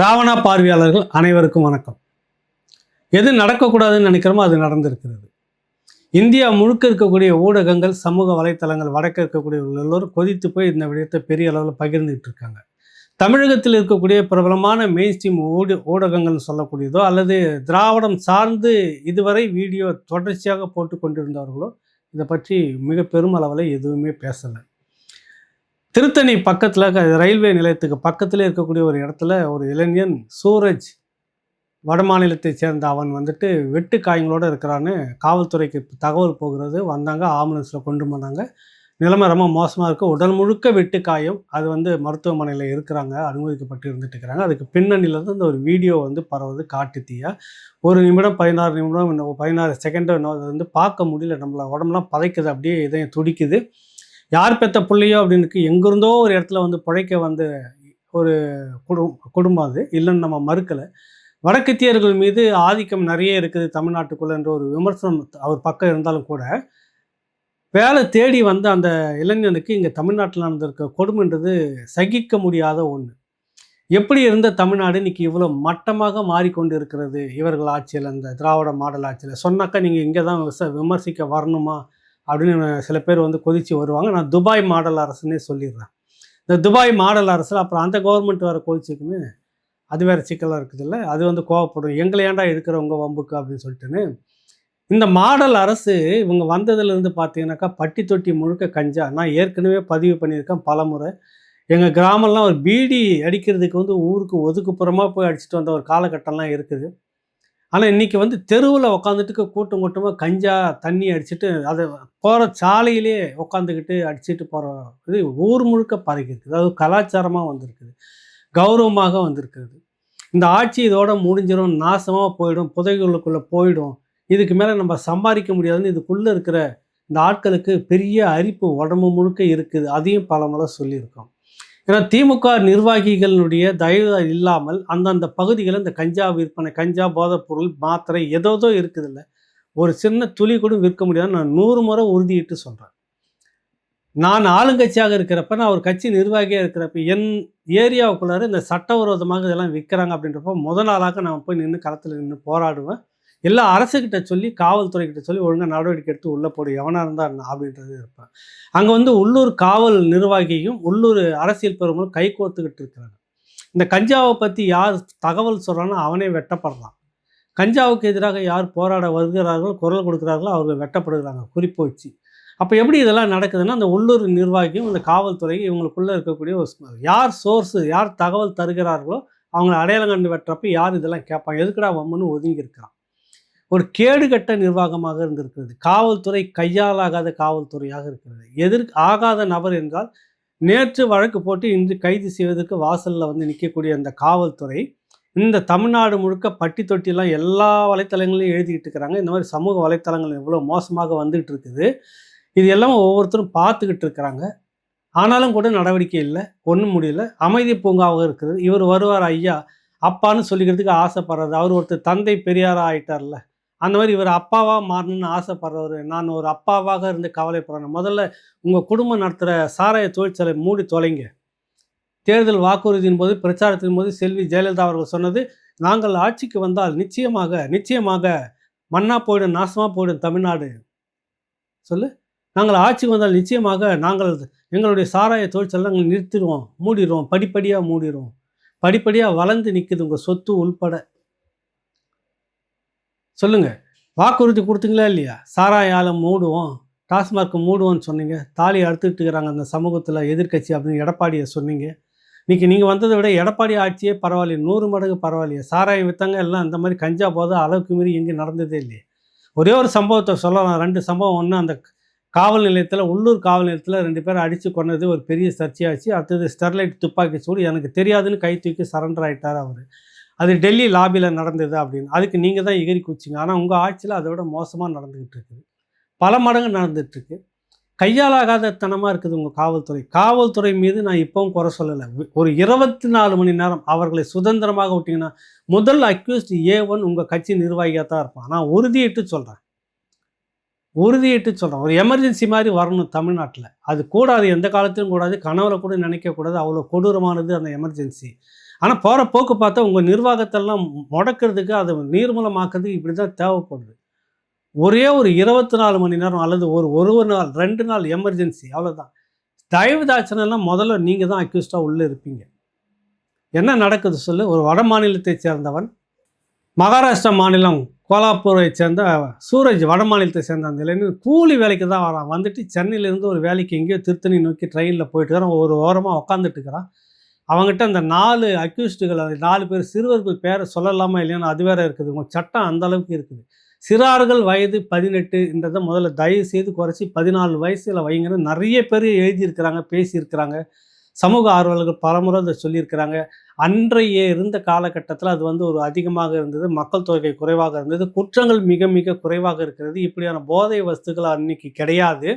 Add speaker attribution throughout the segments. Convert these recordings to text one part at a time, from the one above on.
Speaker 1: ராவணா பார்வையாளர்கள் அனைவருக்கும் வணக்கம். எது நடக்கக்கூடாதுன்னு நினைக்கிறோமோ அது நடந்திருக்கிறது. இந்தியா முழுக்க இருக்கக்கூடிய ஊடகங்கள் சமூக வலைத்தளங்கள் வடக்க இருக்கக்கூடியவர்கள் எல்லோரும் கொதித்து போய் இந்த விடயத்தை பெரிய அளவில் பகிர்ந்துகிட்டு இருக்காங்க. தமிழகத்தில் இருக்கக்கூடிய பிரபலமான மெயின் ஸ்ட்ரீம் ஊட ஊடகங்கள் சொல்லக்கூடியதோ அல்லது திராவிடம் சார்ந்து இதுவரை வீடியோ தொடர்ச்சியாக போட்டு கொண்டிருந்தவர்களோ இதை பற்றி மிக பெரும் அளவில் எதுவுமே பேசலை. திருத்தணி பக்கத்தில் ரயில்வே நிலையத்துக்கு பக்கத்தில் இருக்கக்கூடிய ஒரு இடத்துல ஒரு இளைஞன் சூரஜ் வடமாநிலத்தை சேர்ந்த அவன் வந்துட்டு வெட்டு காயங்களோடு இருக்கிறான்னு காவல்துறைக்கு தகவல் போகிறது. வந்தாங்க ஆம்புலன்ஸில் கொண்டு வந்தாங்க நிலைமை ரொம்ப மோசமாக இருக்குது உடல் முழுக்க வெட்டு காயம். அது வந்து மருத்துவமனையில் இருக்கிறாங்க அனுமதிக்கப்பட்டு இருந்துட்டு இருக்கிறாங்க. அதுக்கு பின்னணியிலேருந்து இந்த ஒரு வீடியோ வந்து பரவுது காட்டு ஒரு நிமிடம் பதினாறு நிமிடம் இன்னும் பதினாறு செகண்டோ இன்னும் அது வந்து பார்க்க முடியல. நம்மளை உடம்புலாம் பதைக்குது அப்படியே இதயம் துடிக்குது. யார் பெத்த பிள்ளையோ அப்படின்னு எங்கிருந்தோ ஒரு இடத்துல வந்து பிழைக்க வந்த ஒரு குடும் குடும்பம் அது. இல்லைன்னு நம்ம மறுக்கலை. வடக்கத்தியர்கள் மீது ஆதிக்கம் நிறைய இருக்குது தமிழ்நாட்டுக்குள்ள என்ற ஒரு விமர்சனம் அவர் பக்கம் இருந்தாலும் கூட. வேலை தேடி வந்த அந்த இளைஞனுக்கு இங்கே தமிழ்நாட்டில் நடந்திருக்க கொடுமைன்றது சகிக்க முடியாத ஒன்று எப்படி இருந்த தமிழ்நாடு இன்றைக்கி இவ்வளோ மட்டமாக மாறிக்கொண்டு இருக்கிறது இவர்கள் ஆட்சியில் அந்த திராவிட மாடல் ஆட்சியில். சொன்னாக்கா நீங்கள் இங்கே தான் விச விமர்சிக்க வரணுமா? அப்படின்னு சில பேர் வந்து கொதித்து வருவாங்க. நான் துபாய் மாடல் அரசுன்னே சொல்லிடுறேன். இந்த துபாய் மாடல் அரசில் அப்புறம் அந்த கவர்மெண்ட் வர கோச்சிக்குமே அது வேறு சிக்கலாக இருக்குதுல்ல. அது வந்து கோவப்படும். எங்களை ஏன்டா இருக்கிறவங்க வம்புக்கு அப்படின்னு சொல்லிட்டுன்னு. இந்த மாடல் அரசு இவங்க வந்ததுலேருந்து பார்த்தீங்கன்னாக்கா பட்டி தொட்டி முழுக்க கஞ்சா. நான் ஏற்கனவே பதிவு பண்ணியிருக்கேன் பல முறை. எங்கள் கிராமம்லாம் ஒரு பீடி அடிக்கிறதுக்கு வந்து ஊருக்கு ஒதுக்குப்புறமாக போய் அடிச்சுட்டு வந்த ஒரு காலகட்டம்லாம் இருக்குது. ஆனால் இன்றைக்கி வந்து தெருவில் உட்காந்துட்டு கூட்டம் கூட்டமாக கஞ்சா தண்ணி அடிச்சுட்டு அதை போகிற சாலையிலே உட்காந்துக்கிட்டு அடிச்சுட்டு போகிற இது ஊர் முழுக்க பரவிருக்கு இருக்குது. அதாவது கலாச்சாரமாக வந்திருக்குது. கௌரவமாக வந்திருக்குது இந்த ஆட்சி இதோட முடிஞ்சிடும் நாசமாக போயிடும் புதைகளுக்குள்ளே போயிடும். இதுக்கு மேலே நம்ம சம்பாதிக்க முடியாதுன்னு இதுக்குள்ளே இருக்கிற இந்த ஆட்களுக்கு பெரிய அரிப்பு உடம்பு முழுக்க இருக்குது. அதையும் பல முறை சொல்லியிருக்கோம். ஏன்னா திமுக நிர்வாகிகளுடைய தயவு இல்லாமல் அந்தந்த பகுதிகளில் இந்த கஞ்சா விற்பனை கஞ்சா போதைப்பொருள் மாத்திரை ஏதோதோ இருக்குதுல்ல ஒரு சின்ன துளி கூட விற்க முடியாதுன்னு நான் நூறு முறை உறுதியிட்டு சொல்கிறேன் நான் ஆளுங்கட்சியாக இருக்கிறப்ப நான் ஒரு கட்சி நிர்வாகியாக இருக்கிறப்ப என் ஏரியாவுக்குள்ளார இந்த சட்டவிரோதமாக இதெல்லாம் விற்கிறாங்க அப்படின்றப்போ முத நாளாக நான் போய் நின்று களத்தில் நின்று போராடுவேன். எல்லா அரசுக்கிட்ட சொல்லி காவல்துறைக்கிட்ட சொல்லி ஒழுங்காக நடவடிக்கை எடுத்து உள்ளே போடு எவனாக இருந்தால் என்ன அப்படின்றது இருப்பேன். அங்கே வந்து உள்ளூர் காவல் நிர்வாகியும் உள்ளூர் அரசியல் பெருமளும் கை கோர்த்துக்கிட்டு இருக்கிறாங்க. இந்த கஞ்சாவை பற்றி யார் தகவல் சொல்கிறானோ அவனே வெட்டப்படுறான். கஞ்சாவுக்கு எதிராக யார் போராட வருகிறார்களோ குரல் கொடுக்குறார்களோ அவர்கள் வெட்டப்படுகிறாங்க. குறிப்பு வச்சு அப்போ எப்படி இதெல்லாம் நடக்குதுன்னா அந்த உள்ளூர் நிர்வாகியும் இந்த காவல்துறை இவங்களுக்குள்ளே இருக்கக்கூடிய ஒரு யார் சோர்ஸு யார் தகவல் தருகிறார்களோ அவங்கள அடையாளம் கண்டு வெட்டுறப்ப யார் இதெல்லாம் கேட்பாங்க? எதுக்குடா வம்முன்னு ஒதுங்கி இருக்கிறான். ஒரு கேடுகட்ட நிர்வாகமாக இருந்திருக்கிறது. காவல்துறை கையாலாகாத காவல்துறையாக இருக்கிறது. எதிர் ஆகாத நபர் என்றால் நேற்று வழக்கு போட்டு இன்று கைது செய்வதற்கு வாசலில் வந்து நிற்கக்கூடிய அந்த காவல்துறை இந்த தமிழ்நாடு முழுக்க பட்டி தொட்டிலாம் எல்லா வலைத்தளங்களையும் எழுதிக்கிட்டு இருக்கிறாங்க. இந்த மாதிரி சமூக வலைத்தளங்கள் எவ்வளோ மோசமாக வந்துகிட்டு இருக்குது. இது எல்லாம் ஒவ்வொருத்தரும் பார்த்துக்கிட்டு இருக்கிறாங்க. ஆனாலும் கூட நடவடிக்கை இல்லை ஒன்றும் முடியல. அமைதி பூங்காவாக இருக்கிறது இவர் வருவார் ஐயா அப்பான்னு சொல்லிக்கிறதுக்கு ஆசைப்படுறது அவர் ஒருத்தர் தந்தை பெரியாராக ஆயிட்டார்ல. அந்த மாதிரி இவர் அப்பாவாக மாறணும்னு ஆசைப்படுறவர். நான் ஒரு அப்பாவாக இருந்து கவலைப்படுறேன். முதல்ல உங்கள் குடும்பம் நடத்துகிற சாராய தொழிற்சாலை மூடி தொலைங்க. தேர்தல் வாக்குறுதியின் போது பிரச்சாரத்தின் போது செல்வி ஜெயலலிதா அவர்கள் சொன்னது நாங்கள் ஆட்சிக்கு வந்தால் நிச்சயமாக நிச்சயமாக மண்ணா போயிடும் நாசமாக போயிடும் தமிழ்நாடு. சொல்லு. நாங்கள் ஆட்சிக்கு வந்தால் நிச்சயமாக நாங்கள் எங்களுடைய சாராய தொழிற்சாலை நாங்கள் நிறுத்திடுவோம் மூடிடுவோம் படிப்படியாக மூடிடுவோம். படிப்படியாக வளர்ந்து நிற்குது உங்கள் சொத்து உள்பட. சொல்லுங்கள் வாக்குறுதி கொடுத்தீங்களா இல்லையா? சாராய ஆலை மூடுவோம் டாஸ்மார்க் மூடுவோம்னு சொன்னீங்க. தாலி அறுத்துட்டு இருக்கிறாங்க அந்த சமூகத்தில் எதிர்க்கட்சி அப்படின்னு எடப்பாடியை சொன்னீங்க. இன்றைக்கி நீங்கள் வந்ததை விட எடப்பாடி ஆட்சியே பரவாயில்லையே நூறு மடங்கு பரவாயில்லையே. சாராயம் விற்றாங்க எல்லாம் இந்த மாதிரி கஞ்சா போத அளவுக்கு மீறி எங்கேயும் நடந்ததே இல்லையே. ஒரே ஒரு சம்பவத்தை சொல்லலாம். ரெண்டு சம்பவம். ஒன்று அந்த காவல் நிலையத்தில் உள்ளூர் காவல் நிலையத்தில் ரெண்டு பேரும் அடித்து கொண்டது ஒரு பெரிய சர்ச்சையாச்சு. அடுத்தது ஸ்டெர்லைட் துப்பாக்கி சூடு எனக்கு தெரியாதுன்னு கை தூக்கி சரண்டர் ஆகிட்டார் அவர். அது டெல்லி லாபியில் நடந்தது அப்படின்னு. அதுக்கு நீங்கள் தான் எகிரி குச்சிங்க. ஆனால் உங்கள் ஆட்சியில் அதை விட மோசமாக நடந்துக்கிட்டு இருக்குது. பல மடங்கு நடந்துகிட்ருக்கு கையாலாகாத தனமாக இருக்குது உங்கள் காவல்துறை. காவல்துறை மீது நான் இப்போவும் குறை சொல்லலை. ஒரு இருபத்தி நாலு மணி நேரம் அவர்களை சுதந்திரமாக விட்டிங்கன்னா முதல் அக்யூஸ்ட் ஏ ஒன் உங்கள் கட்சி நிர்வாகியாக தான் இருப்பான். நான் உறுதியிட்டு சொல்கிறேன் உறுதியிட்டு சொல்கிறேன் ஒரு எமர்ஜென்சி மாதிரி வரணும் தமிழ்நாட்டில். அது கூடாது. எந்த காலத்திலும் கூடாது. கனவுல கூட நினைக்கக்கூடாது. அவ்வளோ கொடூரமானது அந்த எமர்ஜென்சி ஆனால் போகிற போக்கு பார்த்தா உங்கள் நிர்வாகத்தெல்லாம் முடக்கிறதுக்கு அதை நீர்மூலமாக்குறதுக்கு இப்படி தான் தேவைப்படுது. ஒரே ஒரு இருபத்தி நாலு மணி நேரம் அல்லது ஒரு ஒரு ஒரு நாள் ரெண்டு நாள் எமர்ஜென்சி அவ்வளோதான் தயவு தாட்சணெல்லாம் முதல்ல நீங்கள் தான் அக்யூஸ்டாக உள்ளே இருப்பீங்க. என்ன நடக்குது சொல்லு? ஒரு வட மாநிலத்தை சேர்ந்தவன் மகாராஷ்டிரா மாநிலம் கோலாப்பூரை சேர்ந்த சூரஜ் வட மாநிலத்தை சேர்ந்த அந்த இளைஞர் கூலி வேலைக்கு தான் வரான். வந்துட்டு சென்னையிலேருந்து ஒரு வேலைக்கு எங்கேயோ திருத்தணி நோக்கி ட்ரெயினில் போயிட்டு இருக்கிறான். ஒரு ஓரமாக உட்காந்துட்டு இருக்கிறான். அவங்ககிட்ட அந்த நாலு அக்யூஸ்டுகள் நாலு பேர் சிறுவர்கள் பேரை சொல்லலாமா இல்லையான்னு அது வேற இருக்குது. உங்கள் சட்டம் அந்த அளவுக்கு இருக்குது. சிறார்கள் வயது பதினெட்டுன்றதை முதல்ல தயவு செய்து குறைச்சி பதினாலு வயசில் வைங்கன்னு நிறைய பேர் எழுதியிருக்கிறாங்க பேசியிருக்கிறாங்க. சமூக ஆர்வலர்கள் பலமுறை அதை சொல்லியிருக்கிறாங்க. அன்றைய இருந்த காலகட்டத்தில் அது வந்து ஒரு அதிகமாக இருந்தது மக்கள் தொகை குறைவாக இருந்தது குற்றங்கள் மிக மிக குறைவாக இருக்கிறது. இப்படியான போதை வஸ்துக்கள் அன்னைக்கு கிடையாது.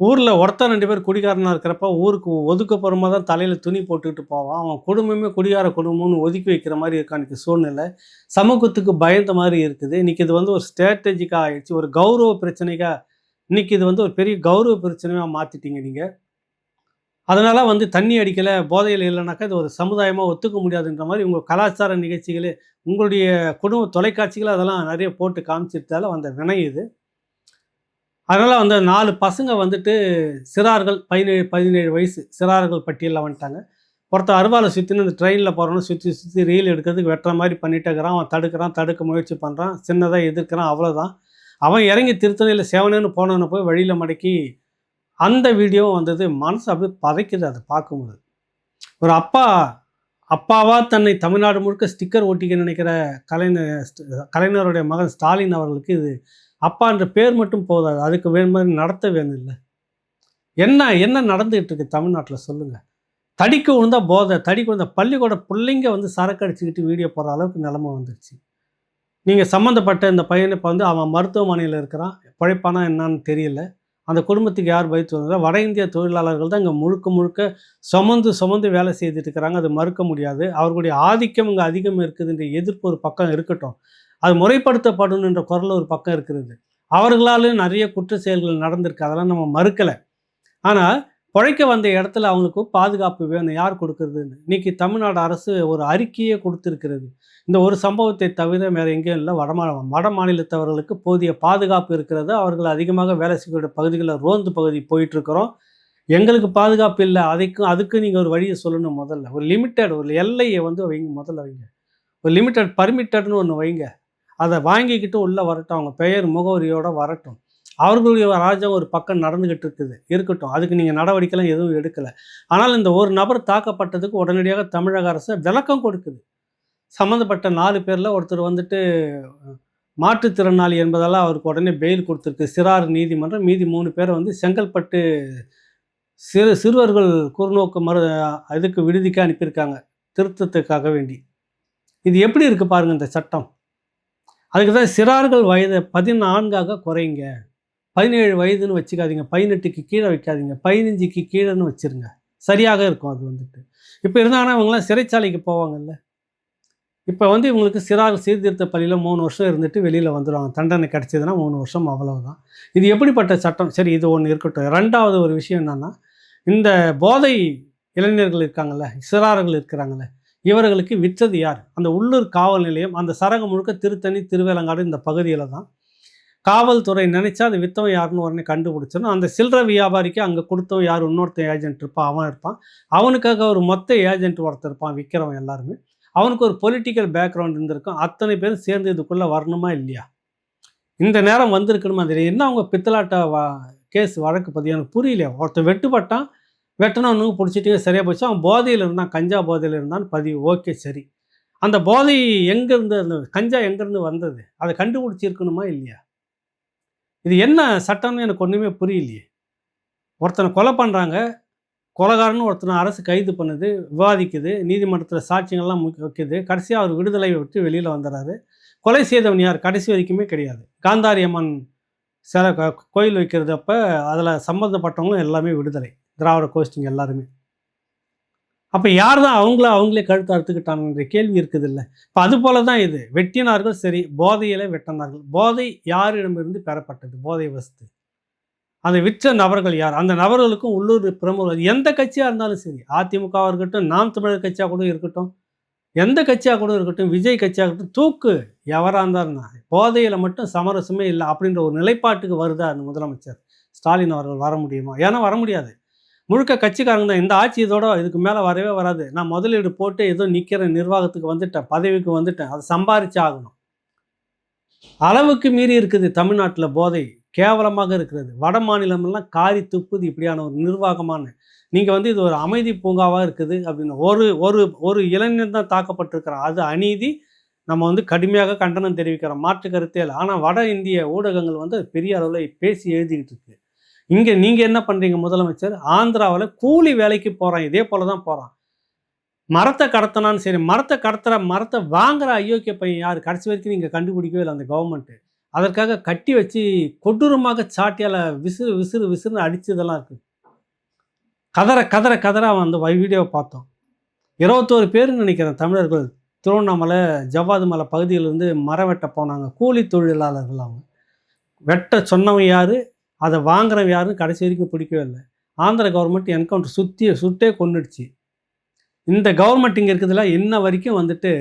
Speaker 1: ஊரில் ஒருத்தன் ரெண்டு பேர் குடிகாரனாக இருக்கிறப்ப ஊருக்கு ஒதுக்கப்புறமா தான் தலையில் துணி போட்டுக்கிட்டு போவான். அவன் குடும்பமே குடிகார குடும்பம்னு ஒதுக்கி வைக்கிற மாதிரி இருக்கான் இன்னைக்கு சூழ்நிலை. சமூகத்துக்கு பயந்த மாதிரி இருக்குது. இன்றைக்கி இது வந்து ஒரு ஸ்ட்ராட்டஜிக்காக ஆயிடுச்சு. ஒரு கௌரவ பிரச்சனைக்காக இன்றைக்கி இது வந்து ஒரு பெரிய கௌரவ பிரச்சனையாக மாற்றிட்டீங்க நீங்கள் அதனால் வந்து தண்ணி அடிக்கலை போதையில் இல்லைனாக்கா இது ஒரு சமுதாயமாக ஒத்துக்க முடியாதுன்ற மாதிரி உங்கள் கலாச்சார நிகழ்ச்சிகளே உங்களுடைய குடும்ப தொலைக்காட்சிகளை அதெல்லாம் நிறைய போட்டு காமிச்சிட்டால வந்த வினை இது. அதனால் வந்து நாலு பசங்க வந்துட்டு சிறார்கள் பதினேழு பதினேழு வயசு சிறார்கள் பட்டியலில் வந்துட்டாங்க. ஒருத்தர் அருவாலை சுற்றின்னு இந்த ட்ரெயினில் போகிறோன்னு சுற்றி சுற்றி ரீல் எடுக்கிறதுக்கு வெட்டுற மாதிரி பண்ணிட்டேக்கிறான் அவன் தடுக்கிறான் தடுக்க முயற்சி பண்ணுறான் சின்னதாக எதிர்க்கிறான் அவ்வளோதான் அவன் இறங்கி திருத்தணியில் சேவனேன்னு போனவனை போய் வழியில் மடக்கி அந்த வீடியோவும் வந்தது. மனசு அப்படியே பதைக்குது அதை பார்க்கும்போது. ஒரு அப்பா அப்பாவாக தன்னை தமிழ்நாடு முழுக்க ஸ்டிக்கர் ஒட்டிக்க நினைக்கிற கலைஞர் கலைஞருடைய மகன் ஸ்டாலின் அவர்களுக்கு இது அப்பான்ற பேர் மட்டும் போதாது. அதுக்கு வேணும் மாதிரி நடத்த வேணும் இல்லை என்ன என்ன நடந்துகிட்டு இருக்கு தமிழ்நாட்டில் சொல்லுங்கள் தடிக்கு விழுந்தா போதை தடிக்கு விழுந்தா பள்ளிக்கூட பிள்ளைங்க வந்து சரக்கு அடிச்சுக்கிட்டு வீடியோ போடுற அளவுக்கு நிலமை வந்துருச்சு. நீங்கள் சம்மந்தப்பட்ட இந்த பையனை இப்போ வந்து அவன் மருத்துவமனையில் இருக்கிறான். பிழைப்பானா என்னான்னு தெரியல. அந்த குடும்பத்துக்கு யார் பயத்து வந்தாலும் வட இந்திய தொழிலாளர்கள் தான் இங்கே முழுக்க முழுக்க சுமந்து சுமந்து வேலை செய்துட்டு இருக்கிறாங்க. அது மறுக்க முடியாது. அவர்களுடைய ஆதிக்கம் இங்கே அதிகம் இருக்குதுன்ற எதிர்ப்பு ஒரு பக்கம் இருக்கட்டும். அது முறைப்படுத்தப்படணுன்ற குரல் ஒரு பக்கம் இருக்கிறது. அவர்களாலும் நிறைய குற்ற செயல்கள் நடந்திருக்கு. அதெல்லாம் நம்ம மறுக்கலை. ஆனால் பிழைக்க வந்த இடத்துல அவங்களுக்கு பாதுகாப்பு வேணும். யார் கொடுக்குறதுன்னு? இன்னைக்கு தமிழ்நாடு அரசு ஒரு அறிக்கையே கொடுத்துருக்கிறது. இந்த ஒரு சம்பவத்தை தவிர வேறு எங்கேயும் இல்லை. வடமா வட மாநிலத்தவர்களுக்கு போதிய பாதுகாப்பு இருக்கிறது. அவர்கள் அதிகமாக வேலை செய்யக்கூடிய பகுதிகளில் ரோந்து பகுதி போயிட்டுருக்குறோம். எங்களுக்கு பாதுகாப்பு இல்லை. அதுக்கும் அதுக்கு நீங்கள் ஒரு வழியை சொல்லணும் முதல்ல. ஒரு லிமிட்டட் ஒரு எல்லையை வந்து வைங்க. முதல்ல வைங்க. ஒரு லிமிட்டட் பர்மிட்டட்னு ஒன்று வைங்க. அதை வாங்கிக்கிட்டு உள்ளே வரட்டும். அவங்க பெயர் முகவரியோடு வரட்டும். அவர்களுடைய ராஜா ஒரு பக்கம் நடந்துக்கிட்டு இருக்குது. இருக்கட்டும். அதுக்கு நீங்கள் நடவடிக்கைலாம் எதுவும் எடுக்கலை. ஆனால் இந்த ஒரு நபர் தாக்கப்பட்டதுக்கு உடனடியாக தமிழக அரசு விளக்கம் கொடுக்குது. சம்மந்தப்பட்ட நாலு பேரில் ஒருத்தர் வந்துட்டு மாற்றுத்திறனாளி என்பதால் அவருக்கு உடனே பெயில் கொடுத்துருக்கு. சிறார் நீதிமன்றம். மீதி மூணு பேரை வந்து செங்கல்பட்டு சிறு சிறுவர்கள் குறுநோக்கு மறு இதுக்கு விடுதிக்கு அனுப்பியிருக்காங்க. திருத்தத்துக்காக வேண்டி. இது எப்படி இருக்குது பாருங்கள் இந்த சட்டம். அதுக்கு தான் சிறார்கள் வயதை பதினான்காக குறைங்க. பதினேழு வயதுன்னு வச்சுக்காதீங்க. பதினெட்டுக்கு கீழே வைக்காதீங்க. பதினஞ்சுக்கு கீழேன்னு வச்சுருங்க. சரியாக இருக்கும் அது வந்துட்டு. இப்போ இருந்தாங்கன்னா இவங்களாம் சிறைச்சாலைக்கு போவாங்கல்ல. இப்போ வந்து இவங்களுக்கு சிறார் சீர்திருத்த பள்ளியில் மூணு வருஷம் இருந்துட்டு வெளியில் வந்துடுவாங்க தண்டனை கிடச்சிதுன்னா மூணு வருஷம் அவ்வளவுதான். இது எப்படிப்பட்ட சட்டம்? சரி இது ஒன்று இருக்கட்டும். ரெண்டாவது ஒரு விஷயம் என்னென்னா இந்த போதை இளைஞர்கள் இருக்காங்கல்ல சிறார்கள் இருக்கிறாங்கல்ல இவர்களுக்கு விற்றது யார்? அந்த உள்ளூர் காவல் நிலையம் அந்த சரகம் முழுக்க திருத்தணி திருவேலங்காடு இந்த பகுதியில் தான். காவல்துறை நினைச்சா அது வித்தவன் யாருன்னு உடனே கண்டுபிடிச்சிடும் அந்த சில்லற வியாபாரிக்கு அங்கே கொடுத்தவன் யார்? இன்னொருத்தன் ஏஜென்ட் இருப்பான் அவன் இருப்பான். அவனுக்காக ஒரு மொத்த ஏஜென்ட் ஒருத்தர் இருப்பான் விற்கிறவன் எல்லாருமே. அவனுக்கு ஒரு பொலிட்டிக்கல் பேக்ரவுண்ட் இருந்திருக்கும். அத்தனை பேரும் சேர்ந்து இதுக்குள்ளே வரணுமா இல்லையா? இந்த நேரம் வந்திருக்கணுமா தெரியும் என்ன அவங்க பித்தலாட்ட வா கேஸ் வழக்கு பதிவு? எனக்கு புரியலையா? ஒருத்தன் வெட்டுப்பட்டான் வெட்டினவனுக்கு பிடிச்சிட்டு சரியாக போச்சு. அவன் போதையில் இருந்தான். கஞ்சா போதையில் இருந்தான். பதிவு. ஓகே சரி. அந்த போதை எங்கேருந்து அந்த கஞ்சா எங்கேருந்து வந்தது? அதை கண்டுபிடிச்சிருக்கணுமா இல்லையா? இது என்ன சட்டம்னு எனக்கு ஒன்றுமே புரியலையே. ஒருத்தனை கொலை பண்ணுறாங்க கொலைகாரன்னு ஒருத்தனை அரசு கைது பண்ணுது விவாதிக்குது நீதிமன்றத்தில் சாட்சியங்கள்லாம் வைக்குது. கடைசியாக அவர் விடுதலை விட்டு வெளியில் வந்துடுறாரு கொலை செய்தவன் யார்? கடைசி வரைக்குமே கிடையாது. காந்தாரியம்மன் சில கோயில் வைக்கிறது அப்போ அதில் சம்மந்தப்பட்டவங்களும் எல்லாமே விடுதலை. திராவிட கோஷ்டிங்க எல்லாருமே. அப்போ யார் தான் அவங்கள அவங்களே கழுத்து அறுத்துக்கிட்டாங்கன்ற கேள்வி இருக்குது இல்லை இப்போ அது போல தான் இது. வெட்டினார்கள் சரி போதையில வெட்டினார்கள். போதை யாரிடமிருந்து பெறப்பட்டது? போதை வஸ்து. அந்த விற்ற நபர்கள் யார்? அந்த நபர்களுக்கும் உள்ளூர் பிரமுகர்கள் எந்த கட்சியாக இருந்தாலும் சரி. அதிமுகவாக இருக்கட்டும் நாம் தமிழர் கட்சியாக கூட இருக்கட்டும் எந்த கட்சியாக கூட இருக்கட்டும் விஜய் கட்சியாக இருக்கட்டும் தூக்கு. எவராக இருந்தாருன்னா போதையில் மட்டும் சமரசமே இல்லை அப்படின்ற ஒரு நிலைப்பாட்டுக்கு வருதா அந்த முதலமைச்சர். ஸ்டாலின் அவர்கள் வர முடியுமா? ஏன்னா வர முடியாது. முழுக்க கட்சிக்காரங்க தான். இந்த ஆட்சி இதோட இதுக்கு மேலே வரவே வராது. நான் முதலீடு போட்டு ஏதோ நிற்கிற நிர்வாகத்துக்கு வந்துட்டேன் பதவிக்கு வந்துட்டேன். அதை சம்பாரிச்சு ஆகணும். அளவுக்கு மீறி இருக்குது தமிழ்நாட்டில் போதை. கேவலமாக இருக்கிறது. வட மாநிலமெல்லாம் காரி துப்புது இப்படியான ஒரு நிர்வாகமான. நீங்கள் வந்து இது ஒரு அமைதி பூங்காவாக இருக்குது அப்படின்னு ஒரு ஒரு ஒரு இளைஞர் தான் தாக்கப்பட்டிருக்கிறான் அது அநீதி. நம்ம வந்து கடுமையாக கண்டனம் தெரிவிக்கிறோம் மாற்று கருத்தே இல்லை. ஆனால் வட இந்திய ஊடகங்கள் வந்து அது பெரிய அளவில் பேசி எழுதிக்கிட்டு இருக்கு. இங்கே நீங்கள் என்ன பண்ணுறீங்க முதலமைச்சர்? ஆந்திராவில் கூலி வேலைக்கு போகிறான் இதே போல தான் போகிறான் மரத்தை கடத்தினான்னு சரி மரத்தை கடத்துற மரத்தை வாங்குற அயோக்கிய பையன் யார்? கடைசி வரைக்கும் நீங்கள் கண்டுபிடிக்கவே இல்லை அந்த கவர்மெண்ட்டு அதற்காக கட்டி வச்சு கொடூரமாக சாட்டியால் விசிறு விசிறு விசிறுன்னு அடித்ததெல்லாம் இருக்குது கதற கதற கதற அவன் அந்த வீடியோவை பார்த்தோம் இருபத்தோரு பேர் நினைக்கிறேன் தமிழர்கள். திருவண்ணாமலை ஜவ்வாது மலை பகுதியிலேருந்து மரம் வெட்ட போனாங்க. கூலி தொழிலாளர்கள் அவங்க. வெட்ட சொன்னவன் யார்? அதை வாங்குறவன் யாருன்னு கடைசி வரைக்கும் பிடிக்கவே இல்லை. ஆந்திர கவர்மெண்ட் என்கவுண்டர் சுற்றி சுட்டே கொண்டுடுச்சு இந்த கவர்மெண்ட் இங்கே இருக்கிறதுல இன்ன வரைக்கும் வந்துட்டு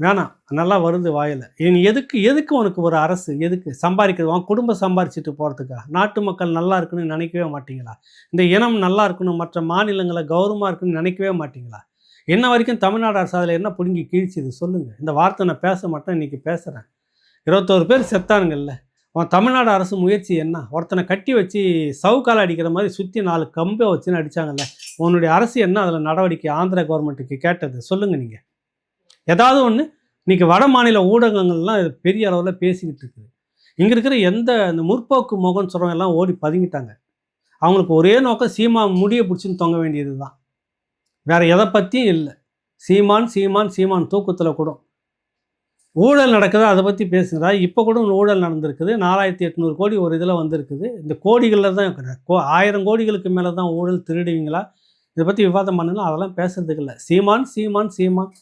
Speaker 1: வேணாம் நல்லா வருது வாயில். இனி எதுக்கு எதுக்கு உனக்கு ஒரு அரசு? எதுக்கு? சம்பாதிக்கிறது உன் குடும்பம் சம்பாரிச்சிட்டு போகிறதுக்கா நாட்டு மக்கள் நல்லா இருக்குன்னு நினைக்கவே மாட்டீங்களா? இந்த இனம் நல்லா இருக்கணும் மற்ற மாநிலங்களை கௌரவமாக இருக்குன்னு நினைக்கவே மாட்டீங்களா? என்ன வரைக்கும் தமிழ்நாடு அரசு அதில் என்ன பிடுங்கி கீழ்ச்சிது? சொல்லுங்கள் இந்த வார்த்தை நான் பேச மாட்டேன் இன்றைக்கி பேசுகிறேன் இருபத்தோரு பேர் செத்தானுங்கள்ல உன் தமிழ்நாடு அரசு முயற்சி என்ன? ஒருத்தனை கட்டி வச்சு சவுக்கால் அடிக்கிற மாதிரி சுற்றி நாலு கம்பை வச்சுன்னு அடித்தாங்கல்ல உன்னுடைய அரசு என்ன அதில் நடவடிக்கை ஆந்திர கவர்மெண்ட்டுக்கு கேட்டது? சொல்லுங்கள் நீங்கள் ஏதாவது ஒன்று இன்றைக்கி வட மாநில ஊடகங்கள்லாம் இது பெரிய அளவில் பேசிக்கிட்டு இருக்குது. இங்கே இருக்கிற எந்த இந்த முற்போக்கு முகம்னு சொல்கிறவங்க எல்லாம் ஓடி பதுங்கிட்டாங்க. அவங்களுக்கு ஒரே நோக்கம் சீமா முடிய பிடிச்சின்னு தொங்க வேண்டியது தான் வேறு எதை பற்றியும் இல்லை. சீமான் சீமான் சீமான் தூக்கத்தில் கூட ஊழல் நடக்குது அதை பற்றி பேசுகிறா இப்போ கூட ஊழல் நடந்திருக்குது. நாலாயிரத்தி எட்நூறு கோடி ஒரு இதில் வந்திருக்குது. இந்த கோடிகளில் தான் கோ ஆயிரம் கோடிகளுக்கு மேலே தான் ஊழல் திருடுவீங்களா? இதை பற்றி விவாதம் பண்ணணும். அதெல்லாம் பேசுறதுக்கு இல்லை. சீமான் சீமான் சீமான்.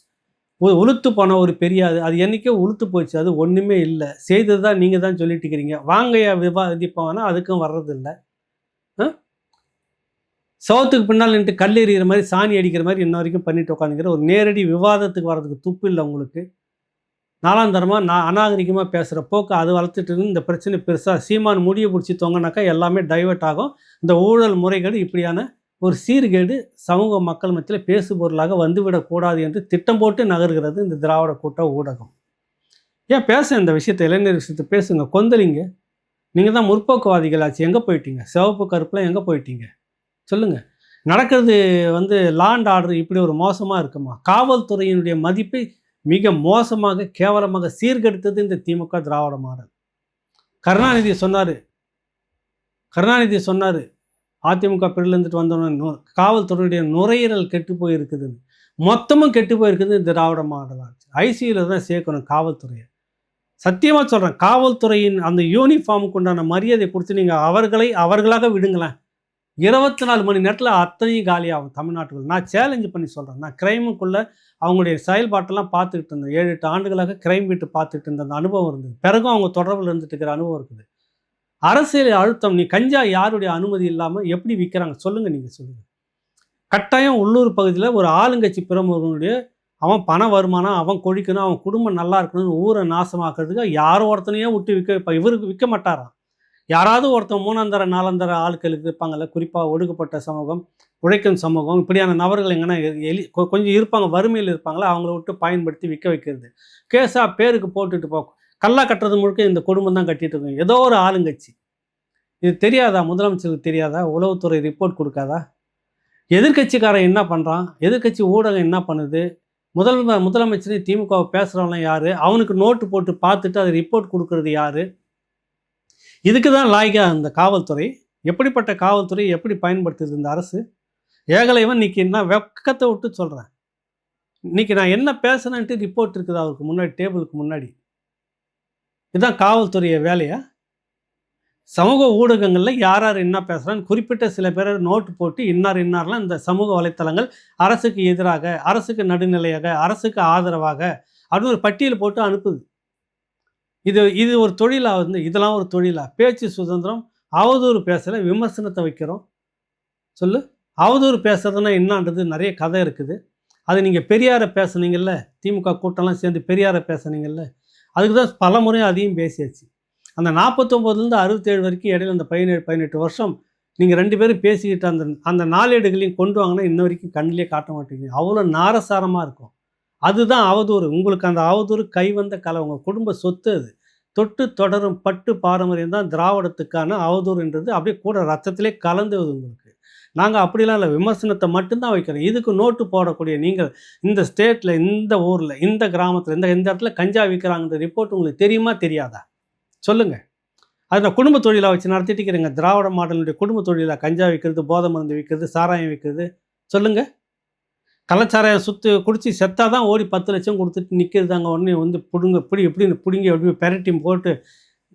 Speaker 1: உளுத்து போன ஒரு பெரிய அது என்றைக்கே உளுத்து போச்சு. அது ஒன்றுமே இல்லை. செய்தது தான் நீங்கள் தான் சொல்லிட்டு இருக்கிறீங்க. வாங்கையா விவாதிப்பவனா அதுக்கும் வர்றதில்லை சவுத்துக்கு பின்னால் நின்று கல் எறிகிற மாதிரி சாணி அடிக்கிற மாதிரி இன்ன வரைக்கும் பண்ணிட்டு உட்காந்துக்கிற ஒரு நேரடி விவாதத்துக்கு வர்றதுக்கு துப்பு இல்லை உங்களுக்கு. நாலாந்தரமாக நான் அநாகரிகமாக பேசுகிற போக்கு அது வளர்த்துட்டு இந்த பிரச்சனை பெருசாக சீமான் முடியை பிடிச்சி தொங்கினாக்கா எல்லாமே டைவெர்ட் ஆகும். இந்த ஊழல் முறைகேடு இப்படியான ஒரு சீர்கேடு சமூக மக்கள் மத்தியில் பேசுபொருளாக வந்துவிடக்கூடாது என்று திட்டம் போட்டு நகர்கிறது இந்த திராவிட கூட்ட ஊடகம். ஏன் பேச இந்த விஷயத்தை? இளைஞர் விஷயத்தை பேசுங்க. கொந்தளிங்க. நீங்கள் தான் முற்போக்குவாதிகள் ஆச்சு. எங்கே போயிட்டீங்க? சிவப்பு கருப்பில் எங்கே போயிட்டீங்க? சொல்லுங்கள் நடக்கிறது வந்து லாண்ட் ஆர்டர் இப்படி ஒரு மோசமாக இருக்குமா? காவல்துறையினுடைய மதிப்பை மிக மோசமாக கேவலமாக சீர்கெடுத்தது இந்த திமுக திராவிட மாடல். கருணாநிதி சொன்னார். கருணாநிதி சொன்னார் அதிமுக பிரிலேருந்துட்டு வந்தோன்னு காவல்துறையுடைய நுரையீரல் கெட்டு போயிருக்குதுன்னு. மொத்தமும் கெட்டு போயிருக்குது திராவிட மாடல் ஆட்சி. ஐசியில் தான் சேர்க்கணும் காவல்துறையை. சத்தியமாக சொல்கிறேன் காவல்துறையின் அந்த யூனிஃபார்முக்கு உண்டான மரியாதை கொடுத்து நீங்கள் அவர்களை அவர்களாக விடுங்களேன். இருபத்தி நாலு மணி நேரத்தில் அத்தனையும் காலியாகும் தமிழ்நாட்டுக்குள்ள. நான் சேலஞ்சு பண்ணி சொல்கிறேன் நான் கிரைமுக்குள்ளே அவங்களுடைய செயல்பாட்டெல்லாம் பார்த்துக்கிட்டு இருந்தேன். ஏழு எட்டு ஆண்டுகளாக கிரைம் வீட்டு பார்த்துக்கிட்டு இருந்த அந்த அனுபவம் இருந்தது. பிறகும் அவங்க தொடர்பில் இருந்துட்டு இருக்கிற அனுபவம் இருக்குது. அரசியல் அழுத்தம் நீ கஞ்சா யாருடைய அனுமதி இல்லாமல் எப்படி விற்கிறாங்க சொல்லுங்கள் நீங்கள் சொல்லுங்கள் கட்டாயம் உள்ளூர் பகுதியில் ஒரு ஆளுங்கட்சி பிரமுகனுடைய அவன் பண வருமானம் அவன் கொழிக்கணும் அவன் குடும்பம் நல்லா இருக்கணும்னு ஊரை நாசமாக்குறதுக்கு யாரோ ஒருத்தனையே விட்டு விற்க இப்போ இவருக்கு விற்க மாட்டாரான் யாராவது ஒருத்தன் மூணாந்தர நாலாந்தர ஆட்களுக்கு இருப்பாங்கல்ல குறிப்பாக ஒடுக்கப்பட்ட சமூகம் உழைக்கும் சமூகம் இப்படியான நபர்கள் எங்கன்னா எலி கொஞ்சம் இருப்பாங்க வறுமையில் இருப்பாங்களா அவங்கள விட்டு பயன்படுத்தி விற்க வைக்கிறது. கேஸாக பேருக்கு போட்டுட்டு போகும் கல்லா கட்டுறது முழுக்க இந்த குடும்பம் தான் கட்டிட்டு இருக்கோம். ஏதோ ஒரு ஆளுங்கட்சி. இது தெரியாதா? முதலமைச்சருக்கு தெரியாதா? உளவுத்துறை ரிப்போர்ட் கொடுக்காதா? எதிர்கட்சிக்காரன் என்ன பண்ணுறான் எதிர்கட்சி ஊடகம் என்ன பண்ணுது? முதல் முதலமைச்சர் திமுக பேசுகிறவங்களாம் யார்? அவனுக்கு நோட்டு போட்டு பார்த்துட்டு அது ரிப்போர்ட் கொடுக்கறது யார்? இதுக்கு தான் லாய்க்காக இந்த காவல்துறை எப்படிப்பட்ட காவல்துறை எப்படி பயன்படுத்துது இந்த அரசு? ஏகலைவன் இன்றைக்கி நான் வெக்கத்தை விட்டு சொல்கிறேன் இன்னைக்கு நான் என்ன பேசுனேன்ட்டு ரிப்போர்ட் இருக்குது அவருக்கு முன்னாடி டேபிளுக்கு முன்னாடி. இதுதான் காவல்துறைய வேலையா? சமூக ஊடகங்களில் யார் யார் என்ன பேசுகிறான்னு குறிப்பிட்ட சில பேர் நோட்டு போட்டு இன்னார் இன்னார்லாம் இந்த சமூக வலைத்தளங்கள் அரசுக்கு எதிராக அரசுக்கு நடுநிலையாக அரசுக்கு ஆதரவாக அப்படின்னு ஒரு பட்டியல் போட்டு அனுப்புது. இது இது ஒரு தொழிலாக வந்து இதெல்லாம் ஒரு தொழிலா? பேச்சு சுதந்திரம் அவதூறு பேசலை விமர்சனத்தை வைக்கிறோம். சொல்லு. அவதூறு பேசுறதுன்னா என்னான்றது நிறைய கதை இருக்குது. அது நீங்கள் பெரியாரை பேசுனீங்கல்ல திமுக கூட்டம்லாம் சேர்ந்து பெரியாரை பேசுனீங்கல்ல அதுக்கு தான் பல முறையும் அதையும் பேசியாச்சு. அந்த நாற்பத்தொம்போதுலேருந்து அறுபத்தேழு வரைக்கும் இடையில அந்த பதினேழு பதினெட்டு வருஷம் நீங்கள் ரெண்டு பேரும் பேசிக்கிட்டு அந்த அந்த நாளேடுகளையும் கொண்டு வாங்கினா இன்ன வரைக்கும் கண்ணிலே காட்ட மாட்டேங்குது. அவ்வளோ நாரசாரமாக இருக்கும். அதுதான் அவதூறு. உங்களுக்கு அந்த அவதூறு கைவந்த கலை உங்கள் குடும்ப சொத்து அது. தொட்டு தொடரும் பட்டு பாரம்பரியம் தான் திராவிடத்துக்கான அவதூறுன்றது அப்படியே கூட ரத்தத்திலே கலந்துவது உங்களுக்கு. நாங்கள் அப்படிலாம் இல்லை. விமர்சனத்தை மட்டும்தான் வைக்கிறோம். இதுக்கு நோட்டு போடக்கூடிய நீங்கள் இந்த ஸ்டேட்டில் இந்த ஊரில் இந்த கிராமத்தில் இந்த இந்த இடத்துல கஞ்சா விற்கிறாங்கன்ற ரிப்போர்ட் உங்களுக்கு தெரியுமா தெரியாதா? சொல்லுங்கள் அது நான் குடும்ப தொழிலாக வச்சு நடத்திட்டு இருக்கிறேங்க. திராவிட மாடலுடைய குடும்ப தொழிலாக கஞ்சா விற்கிறது போதை மருந்து விற்கிறது சாராயம் விற்கிறது சொல்லுங்கள் கலாச்சார சுத்து குடிச்சு செத்தா தான் ஓடி பத்து லட்சம் கொடுத்துட்டு நிற்கிறதாங்க உடனே வந்து பிடுங்க பிடி எப்படின்னு பிடுங்கி எப்படி பெரட்டி போட்டு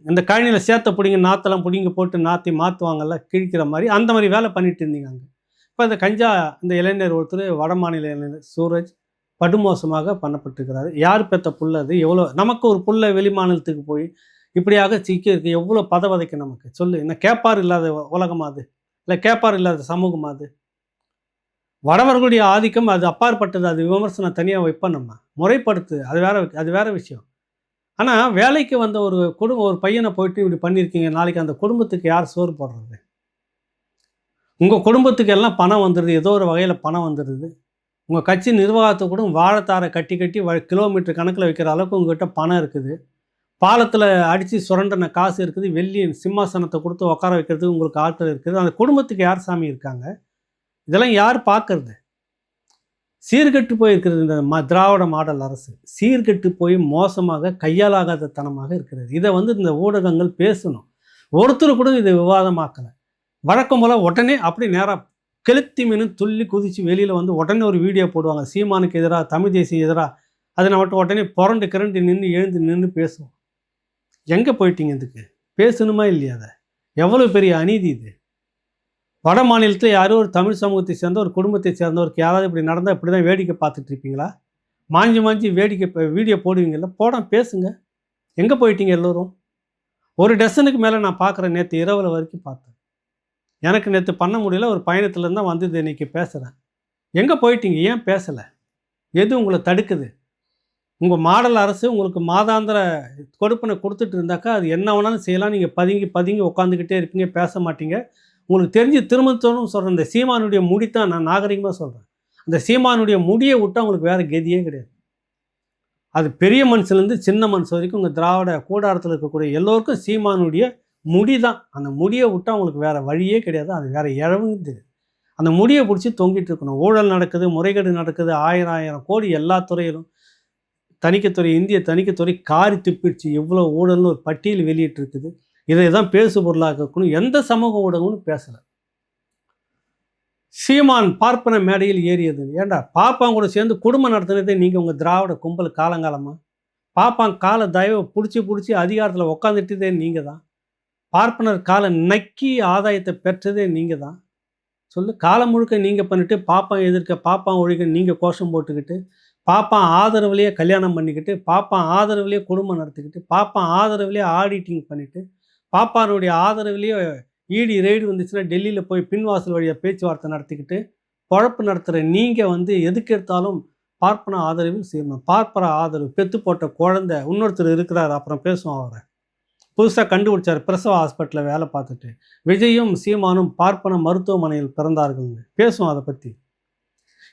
Speaker 1: இந்த கழனியில் சேர்த்த பிடிங்க நாற்றெல்லாம் பிடிங்கி போட்டு நாற்றி மாற்றுவாங்கல்ல கிழிக்கிற மாதிரி அந்த மாதிரி வேலை பண்ணிட்டு இருந்தீங்க அங்கே. இப்போ இந்த கஞ்சா இந்த இளைஞர் ஒருத்தர் வட மாநில இளைஞர் சூரஜ் படுமோசமாக பண்ணப்பட்டிருக்கிறாரு. யார் பெற்ற புள்ள அது? எவ்வளோ நமக்கு ஒரு புள்ள வெளி மாநிலத்துக்கு போய் இப்படியாக சிக்கி இருக்கு எவ்வளோ பதவதைக்கு நமக்கு? சொல்லு என்ன கேப்பார் இல்லாத உலகமா அது? இல்லை கேப்பார் இல்லாத சமூகமா அது? வடவர்களுடைய ஆதிக்கம் அது அப்பாற்பட்டது. அது விமர்சனம் தனியாக வைப்போம் நம்ம. முறைப்படுத்து. அது வேற அது வேற விஷயம். ஆனால் வேலைக்கு வந்த ஒரு குடும்பம் ஒரு பையனை போயிட்டு இப்படி பண்ணியிருக்கீங்க. நாளைக்கு அந்த குடும்பத்துக்கு யார் சோறு போடுறது? உங்கள் குடும்பத்துக்கு எல்லாம் பணம் வந்துடுது ஏதோ ஒரு வகையில் பணம் வந்துடுது உங்கள் கட்சி நிர்வாகத்தை கூட வாழைத்தாரை கட்டி கட்டி வ கிலோமீட்டர் கணக்கில் வைக்கிற அளவுக்கு உங்கள்கிட்ட பணம் இருக்குது. பாலத்தில் அடித்து சுரண்டின காசு இருக்குது. வெள்ளி சிம்மாசனத்தை கொடுத்து உட்கார வைக்கிறதுக்கு உங்களுக்கு ஆட்கள் இருக்குது. அந்த குடும்பத்துக்கு யார் சாமி இருக்காங்க? இதெல்லாம் யார் பார்க்கறது? சீர்கெட்டு போயிருக்கிறது இந்த ம திராவிட மாடல் அரசு. சீர்கெட்டு போய் மோசமாக கையாலாகாத தனமாக இருக்கிறது. இதை வந்து இந்த ஊடகங்கள் பேசணும். ஒருத்தர் கூட இதை விவாதமாக்கலை. வழக்கம் போல் உடனே அப்படி நேராக கெளுத்தி மீன் துள்ளி குதித்து வெளியில் வந்து உடனே ஒரு வீடியோ போடுவாங்க. சீமானுக்கு எதிராக தமிழ் தேசியம் எதிராக அதை நம்ம உடனே புரண்டு கிரண்டு நின்று எழுந்து நின்று பேசுவோம். எங்கே போயிட்டீங்க இதுக்கு? பேசணுமா இல்லையா அதை? எவ்வளோ பெரிய அநீதி இது? வட மாநிலத்தில் யாரும் ஒரு தமிழ் சமூகத்தை சேர்ந்த ஒரு குடும்பத்தை சேர்ந்தவருக்கு யாராவது இப்படி நடந்தால் இப்படி தான் வேடிக்கை பார்த்துட்டு இருப்பீங்களா? மாஞ்சி மாஞ்சி வேடிக்கை இப்போ வீடியோ போடுவீங்கல்ல போட பேசுங்க. எங்கே போயிட்டீங்க எல்லோரும்? ஒரு டசனுக்கு மேலே நான் பார்க்குறேன் நேற்று இரவில் வரைக்கும் பார்த்தேன். எனக்கு நேற்று பண்ண முடியல ஒரு பயணத்துலேருந்து தான் வந்தது இன்றைக்கி பேசுகிறேன் எங்கே போயிட்டீங்க? ஏன் பேசலை? எது உங்களை தடுக்குது? உங்கள் மாடல் அரசு உங்களுக்கு மாதாந்திர கொடுப்பனை கொடுத்துட்டு இருந்தாக்கா அது என்ன வேணாலும் செய்யலாம். நீங்கள் பதுங்கி பதுங்கி உட்காந்துக்கிட்டே இருப்பீங்க பேச மாட்டீங்க. உங்களுக்கு தெரிஞ்சு திருமணத்தோன்னு சொல்கிறேன் இந்த சீமானுடைய முடி தான் நான் நாகரிகமாக சொல்கிறேன் அந்த சீமானுடைய முடியை விட்டால் உங்களுக்கு வேறு கதியே கிடையாது. அது பெரிய மனுஷன்லேருந்து சின்ன மனுஷன் வரைக்கும் உங்கள் திராவிட கூடாரத்தில் இருக்கக்கூடிய எல்லோருக்கும் சீமானுடைய முடி தான். அந்த முடியை விட்டால் அவங்களுக்கு வேறு வழியே கிடையாது. அது வேறு இழவுங்குது அந்த முடியை பிடிச்சி தொங்கிட்டு இருக்கணும். ஊழல் நடக்குது முறைகேடு நடக்குது ஆயிரம் ஆயிரம் கோடி எல்லா துறையிலும். தணிக்கைத்துறை இந்திய தணிக்கைத்துறை காரி துப்பிடுச்சு. எவ்வளோ ஊழல்னு ஒரு பட்டியல் வெளியிட்டிருக்குது. இதை தான் பேசு பொருளாக்கணும் எந்த சமூக ஊடகம்னு பேசலை. சீமான் பார்ப்பன மேடையில் ஏறியது. ஏண்டா பாப்பாங்க கூட சேர்ந்து குடும்பம் நடத்தினதே நீங்கள் உங்கள் திராவிட கும்பல் காலங்காலமாக பாப்பான் காலை தயவை பிடிச்சி பிடிச்சி அதிகாரத்தில் உட்காந்துட்டதே நீங்கள் தான் பார்ப்பனர் காலை நக்கி ஆதாயத்தை பெற்றதே நீங்கள் தான் சொல்லு காலம் முழுக்க நீங்கள் பண்ணிட்டு பாப்பான் எதிர்க்க பாப்பான் ஒழிக்க நீங்கள் கோஷம் போட்டுக்கிட்டு பாப்பான் ஆதரவுலேயே கல்யாணம் பண்ணிக்கிட்டு பாப்பான் ஆதரவுலேயே குடும்பம் நடத்திக்கிட்டு பாப்பான் ஆதரவுலேயே ஆடிட்டிங் பண்ணிவிட்டு பாப்பானுடைய ஆதரவுலேயே ஈடி ரெய்டு வந்துச்சுன்னா டெல்லியில் போய் பின்வாசல் வழியாக பேச்சுவார்த்தை நடத்திக்கிட்டு குழப்பு நடத்துகிற நீங்கள் வந்து எதுக்கு எடுத்தாலும் பார்ப்பன ஆதரவில் செய்யணும் பார்ப்பன ஆதரவு பெத்து போட்ட குழந்தை இன்னொருத்தர் இருக்கிறார் அப்புறம் பேசுவோம் அவரை. புதுசாக கண்டுபிடிச்சார் பிரசவ ஹாஸ்பிட்டலில் வேலை பார்த்துட்டு. விஜயும் சீமானும் பார்ப்பன மருத்துவமனையில் பிறந்தார்கள்னு. பேசுவோம் அதை பற்றி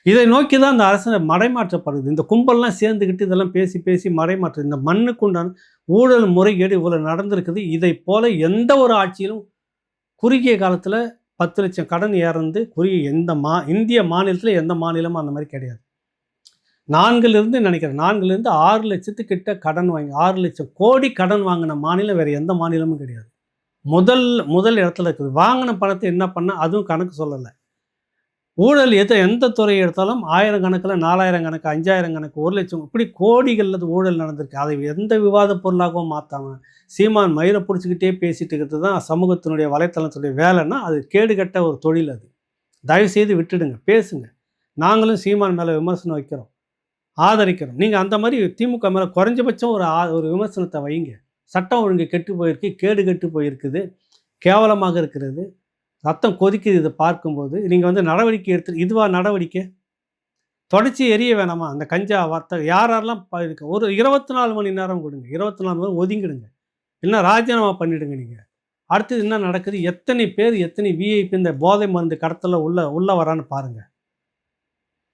Speaker 1: இதை நோக்கி தான் இந்த அரசு மடைமாற்றப்படுது. இந்த கும்பல்லாம் சேர்ந்துக்கிட்டு இதெல்லாம் பேசி பேசி மறைமாற்று இந்த மண்ணுக்கு உண்டான ஊழல் முறைகேடு இவ்வளோ நடந்திருக்குது. இதை போல எந்த ஒரு ஆட்சியிலும் குறுகிய காலத்தில் பத்து லட்சம் கடன் ஏறந்து குறுகிய எந்த மா இந்திய மாநிலத்தில் எந்த மாநிலமும் அந்த மாதிரி கிடையாது. நான்குலேருந்து நினைக்கிறேன். நான்குலேருந்து ஆறு லட்சத்துக்கிட்ட கடன் வாங்கி ஆறு லட்சம் கோடி கடன் வாங்கின மாநிலம் வேறு எந்த மாநிலமும் கிடையாது. முதல் முதல் இடத்துல இருக்குது. வாங்கின பணத்தை என்ன பண்ண? அதுவும் கணக்கு சொல்லலை. ஊழல் எது எந்த துறையை எடுத்தாலும் ஆயிரம் கணக்கில் நாலாயிரம் கணக்கு அஞ்சாயிரம் கணக்கு ஒரு லட்சம் இப்படி கோடிகளில் ஊழல் நடந்திருக்கு. அதை எந்த விவாத பொருளாகவும் மாற்றாமல் சீமான் மயிரை பிடிச்சிக்கிட்டே பேசிட்டு இருக்கிறது தான் சமூகத்தினுடைய வலைத்தளத்துடைய வேலைன்னா அது கேடுகட்ட ஒரு தொழில் அது. தயவுசெய்து விட்டுடுங்க பேசுங்க. நாங்களும் சீமான் மேலே விமர்சனம் வைக்கிறோம் ஆதரிக்கிறோம். நீங்கள் அந்த மாதிரி திமுக மேலே குறைஞ்சபட்சம் ஒரு ஆ ஒரு விமர்சனத்தை வைங்க. சட்டம் ஒழுங்கு கெட்டு போயிருக்கு கேடு கெட்டு போயிருக்குது கேவலமாக இருக்கிறது. ரத்தம் கொதிக்குது இதை பார்க்கும்போது நீங்கள் வந்து நடவடிக்கை எடுத்து இதுவாக நடவடிக்கை? தொடச்சி எரிய வேணாமா? அந்த கஞ்சா வார்த்தை யார் யாரெல்லாம் இருக்கு ஒரு இருபத்தி நாலு மணி நேரம் கொடுங்க. இருபத்தி நாலு மணி ஒதுங்கிடுங்க. இல்லைன்னா ராஜினாமா பண்ணிடுங்க நீங்கள் அடுத்தது என்ன நடக்குது? எத்தனை பேர் எத்தனை விஐபி இந்த போதை மருந்து கடத்தில் உள்ள உள்ளே வரான்னு பாருங்கள்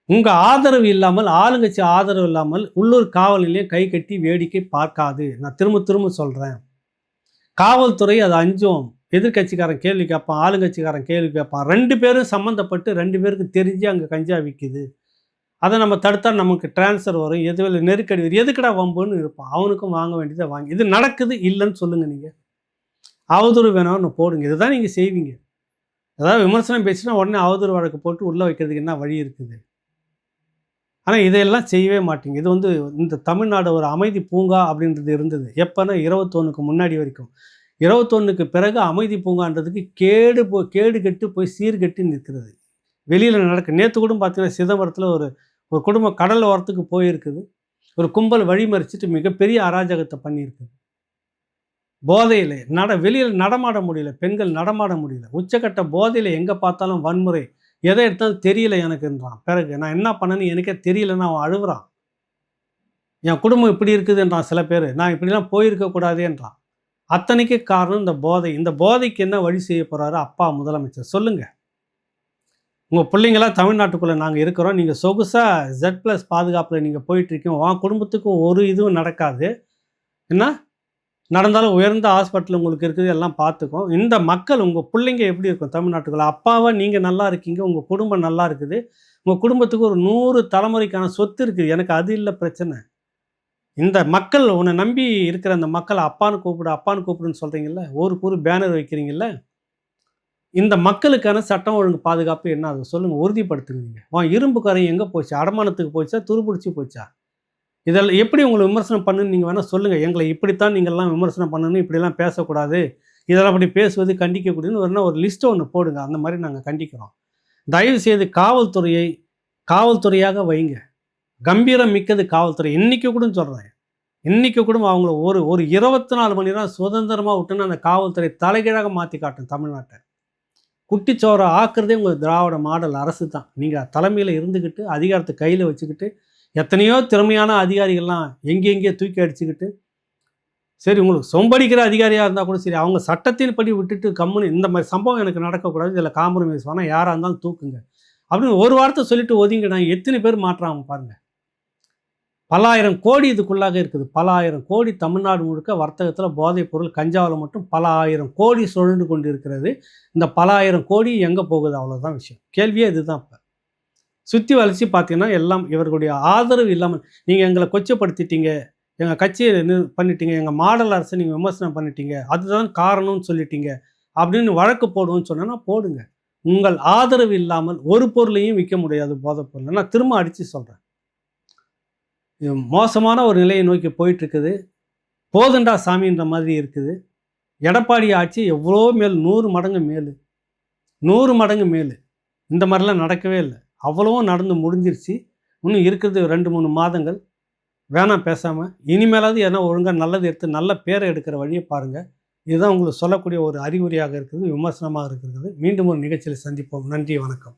Speaker 1: உங்கள் ஆதரவு இல்லாமல் ஆளுங்கட்சி ஆதரவு இல்லாமல் உள்ளூர் காவல் நிலையம் கை கட்டி வேடிக்கை பார்க்காது. நான் திரும்ப திரும்ப சொல்கிறேன் காவல்துறை அது அஞ்சும். எதிர்கட்சிக்காரன் கேள்வி கேட்பான் ஆளுங்கட்சிக்காரன் கேள்வி கேட்பான். ரெண்டு பேரும் சம்மந்தப்பட்டு ரெண்டு பேருக்கு தெரிஞ்சு அங்கே கஞ்சா விற்கிது அதை நம்ம தடுத்தா நமக்கு டிரான்ஸ்ஃபர் வரும். எதுவும் நெருக்கடி வரும். எதுக்குடா வம்புன்னு இருப்பான். அவனுக்கும் வாங்க வேண்டியதை வாங்கி இது நடக்குது இல்லைன்னு சொல்லுங்கள் நீங்கள் அவதூறு வேணாம்னு போடுங்க. இதுதான் நீங்கள் செய்வீங்க. ஏதாவது விமர்சனம் பேசினா உடனே அவதூறு வழக்கு போட்டு உள்ளே வைக்கிறதுக்கு என்ன வழி இருக்குது? ஆனால் இதையெல்லாம் செய்யவே மாட்டீங்க. இது வந்து இந்த தமிழ்நாடு ஒரு அமைதி பூங்கா அப்படின்றது இருந்தது. எப்போனா இருபத்தொன்னுக்கு முன்னாடி வரைக்கும். இருபத்தொன்னுக்கு பிறகு அமைதி பூங்கான்றதுக்கு கேடு போ கேடு கெட்டு போய் சீர்கெட்டு நிற்கிறது. வெளியில் நடக்க நேற்று கூட பார்த்தீங்கன்னா சிதம்பரத்தில் ஒரு ஒரு குடும்பம் கடல் ஓரத்துக்கு போயிருக்குது. ஒரு கும்பல் வழிமறிச்சிட்டு மிகப்பெரிய அராஜகத்தை பண்ணியிருக்குது. போதையில் நட வெளியில் நடமாட முடியல பெண்கள் நடமாட முடியல. உச்சக்கட்ட போதையில் எங்கே பார்த்தாலும் வன்முறை. எதை எடுத்தாலும் தெரியல எனக்குன்றான். பிறகு நான் என்ன பண்ணேன்னு எனக்கே தெரியலன்னு அவன் அழுகுறான். என் குடும்பம் இப்படி இருக்குதுன்றான் சில பேர். நான் இப்படிலாம் போயிருக்க கூடாதேன்றான். அத்தனைக்கு காரணம் இந்த போதை. இந்த போதைக்கு என்ன வழி செய்ய போகிறாரு அப்பா முதலமைச்சர்? சொல்லுங்கள் உங்கள் பிள்ளைங்களாம் தமிழ்நாட்டுக்குள்ளே நாங்கள் இருக்கிறோம். நீங்கள் சொகுசாக ஜெட் ப்ளஸ் பாதுகாப்பில் நீங்கள் போயிட்டுருக்கீங்க. உன் குடும்பத்துக்கு ஒரு இதுவும் நடக்காது. என்ன? நடந்தாலும் உயர்ந்த ஹாஸ்பிட்டல் உங்களுக்கு இருக்குது. எல்லாம் பார்த்துக்கும் இந்த மக்கள் உங்கள் பிள்ளைங்க எப்படி இருக்கும் தமிழ்நாட்டுக்குள்ள? அப்பாவை நீங்கள் நல்லா இருக்கீங்க. உங்கள் குடும்பம் நல்லா இருக்குது. உங்கள் குடும்பத்துக்கு ஒரு நூறு தலைமுறைக்கான சொத்து இருக்குது. எனக்கு அது இல்லை பிரச்சனை. இந்த மக்கள் உன்னை நம்பி இருக்கிற அந்த மக்களை அப்பான்னு கூப்பிடு அப்பான்னு கூப்பிடுன்னு சொல்கிறீங்கல்ல ஒரு கூறு பேனர் வைக்கிறீங்கல்ல இந்த மக்களுக்கான சட்டம் ஒழுங்கு பாதுகாப்பு என்ன அது சொல்லுங்கள் உறுதிப்படுத்துங்க நீங்கள் உன் இரும்பு எங்கே போச்சு? அடமானத்துக்கு போச்சா? துருபிடிச்சி போச்சா? இதெல்லாம் எப்படி உங்களை விமர்சனம் பண்ணுன்னு நீங்கள் வேணால் சொல்லுங்கள் எங்களை இப்படித்தான் நீங்கள்லாம் விமர்சனம் பண்ணணும் இப்படிலாம் பேசக்கூடாது. இதெல்லாம் அப்படி பேசுவது கண்டிக்கக்கூடியன்னு வேணா ஒரு லிஸ்ட்டை ஒன்று போடுங்க. அந்த மாதிரி நாங்கள் கண்டிக்கிறோம். தயவு செய்து காவல்துறையை காவல்துறையாக வைங்க. கம்பீரம் மிக்கது காவல்துறை. இன்னைக்கு கூட சொல்கிறேன் இன்றைக்கி கூட அவங்கள ஒரு ஒரு இருபத்தி நாலு மணி நேரம் சுதந்திரமாக விட்டுன்னு அந்த காவல்துறை தலைகீழாக மாற்றி காட்டும் தமிழ்நாட்டை. குட்டிச்சோரை ஆக்குறதே உங்கள் திராவிட மாடல் அரசு தான். நீங்கள் தலைமையில் இருந்துக்கிட்டு அதிகாரத்தை கையில் வச்சுக்கிட்டு எத்தனையோ திறமையான அதிகாரிகள்லாம் எங்கெங்கே தூக்கி அடிச்சுக்கிட்டு சரி உங்களுக்கு சொம்படிக்கிற அதிகாரியாக இருந்தால் கூட சரி அவங்க சட்டத்தின் படி விட்டுட்டு கம்முன்னு இந்த மாதிரி சம்பவம் எனக்கு நடக்கக்கூடாது. இதில் காம்ப்ரமைஸ் பண்ணால் யாராக இருந்தாலும் தூக்குங்க. அப்படின்னு ஒரு வார்த்தை சொல்லிட்டு ஒதுங்கிடாங்க எத்தனை பேர் மாட்டுறாங்க பாருங்கள் பலாயிரம் கோடி இதுக்குள்ளாக இருக்குது. பல ஆயிரம் கோடி தமிழ்நாடு முழுக்க வர்த்தகத்தில் போதைப் பொருள் கஞ்சாவில் மட்டும் பல ஆயிரம் கோடி சுழண்டு கொண்டு இருக்கிறது இந்த பல ஆயிரம் கோடி எங்கே போகுது? அவ்வளோதான் விஷயம். கேள்வியே இதுதான் இப்போ. சுற்றி வளர்ச்சி பார்த்தீங்கன்னா எல்லாம் இவர்களுடைய ஆதரவு இல்லாமல் நீங்கள் எங்களை கொச்சப்படுத்திட்டீங்க. எங்கள் கட்சியை பண்ணிட்டீங்க. எங்கள் மாடல் அரசை நீங்கள் விமர்சனம் பண்ணிட்டீங்க. அதுதான் காரணம்னு சொல்லிட்டீங்க. அப்படின்னு வழக்கு போடுவோம்னு சொன்னா போடுங்க. உங்கள் ஆதரவு இல்லாமல் ஒரு பொருளையும் விற்க முடியாது போதைப் பொருள். நான் திரும்ப அடித்து சொல்கிறேன் மோசமான ஒரு நிலையை நோக்கி போயிட்டுருக்குது. போதுண்டா சாமின்ற மாதிரி இருக்குது. எடப்பாடி ஆட்சி எவ்வளோ மேல் நூறு மடங்கு மேலு. நூறு மடங்கு மேலு. இந்த மாதிரிலாம் நடக்கவே இல்லை. அவ்வளவும் நடந்து முடிஞ்சிருச்சு. இன்னும் இருக்கிறது ரெண்டு மூணு மாதங்கள். வேணாம் பேசாமல் இனிமேலாவது எதனா ஒழுங்காக நல்லது எடுத்து நல்ல பேரை எடுக்கிற வழியை பாருங்கள் இதுதான் உங்களுக்கு சொல்லக்கூடிய ஒரு அறிகுறியாக இருக்குது விமர்சனமாக இருக்கிறது. மீண்டும் ஒரு நிகழ்ச்சியில் சந்திப்போம். நன்றி வணக்கம்.